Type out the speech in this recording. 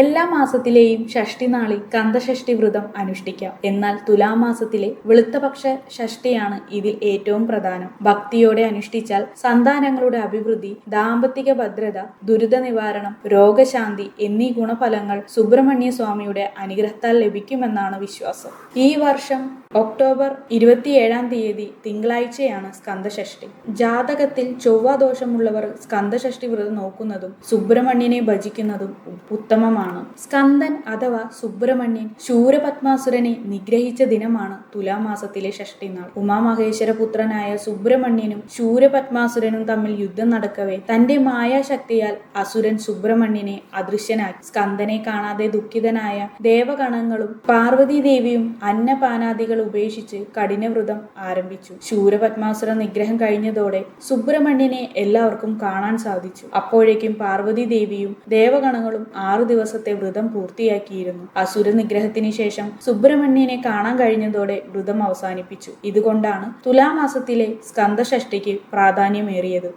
എല്ലാ മാസത്തിലെയും ഷഷ്ടി നാളിൽ കന്തഷഷ്ടി വ്രതം അനുഷ്ഠിക്കാം. എന്നാൽ തുലാമാസത്തിലെ വെളുത്തപക്ഷ ഷഷ്ടിയാണ് ഇതിൽ ഏറ്റവും പ്രധാനം. ഭക്തിയോടെ അനുഷ്ഠിച്ചാൽ സന്താനങ്ങളുടെ അഭിവൃദ്ധി ദാമ്പത്തിക ഭദ്രത ദുരിത നിവാരണം രോഗശാന്തി എന്നീ ഗുണഫലങ്ങൾ സുബ്രഹ്മണ്യ സ്വാമിയുടെ അനുഗ്രഹത്താൽ ലഭിക്കുമെന്നാണ് വിശ്വാസം. ഈ വർഷം ഒക്ടോബർ ഇരുപത്തിയേഴാം തീയതി തിങ്കളാഴ്ചയാണ് സ്കന്ദഷഷ്ടി. ജാതകത്തിൽ ചൊവ്വാദോഷമുള്ളവർ സ്കന്ദഷഷ്ടി വ്രതം നോക്കുന്നതും സുബ്രഹ്മണ്യനെ ഭജിക്കുന്നതും ഉത്തമമാണ്. സ്കന്ദൻ അഥവാ സുബ്രഹ്മണ്യൻ ശൂരപത്മാസുരനെ നിഗ്രഹിച്ച ദിനമാണ് തുലാമാസത്തിലെ ഷഷ്ടി നാൾ ഉമാമഹേശ്വര പുത്രനായ സുബ്രഹ്മണ്യനും ശൂരപത്മാസുരനും തമ്മിൽ യുദ്ധം നടക്കവേ തന്റെ മായാശക്തിയാൽ അസുരൻ സുബ്രഹ്മണ്യനെ അദൃശ്യനാക്കി. സ്കന്ദനെ കാണാതെ ദുഃഖിതനായ ദേവഗണങ്ങളും പാർവതീദേവിയും അന്നപാനാദികൾ ഉപേക്ഷിച്ച് കഠിനവ്രതം ആരംഭിച്ചു. ശൂരപത്മാസുര നിഗ്രഹം കഴിഞ്ഞതോടെ സുബ്രഹ്മണ്യനെ എല്ലാവർക്കും കാണാൻ സാധിച്ചു. അപ്പോഴേക്കും പാർവതി ദേവിയും ദേവഗണങ്ങളും ആറു ദിവസത്തെ വ്രതം പൂർത്തിയാക്കിയിരുന്നു. അസുര നിഗ്രഹത്തിന് ശേഷം സുബ്രഹ്മണ്യനെ കാണാൻ കഴിഞ്ഞതോടെ വ്രതം അവസാനിപ്പിച്ചു. ഇതുകൊണ്ടാണ് തുലാമാസത്തിലെ സ്കന്ധഷഷ്ടിക്ക് പ്രാധാന്യമേറിയത്.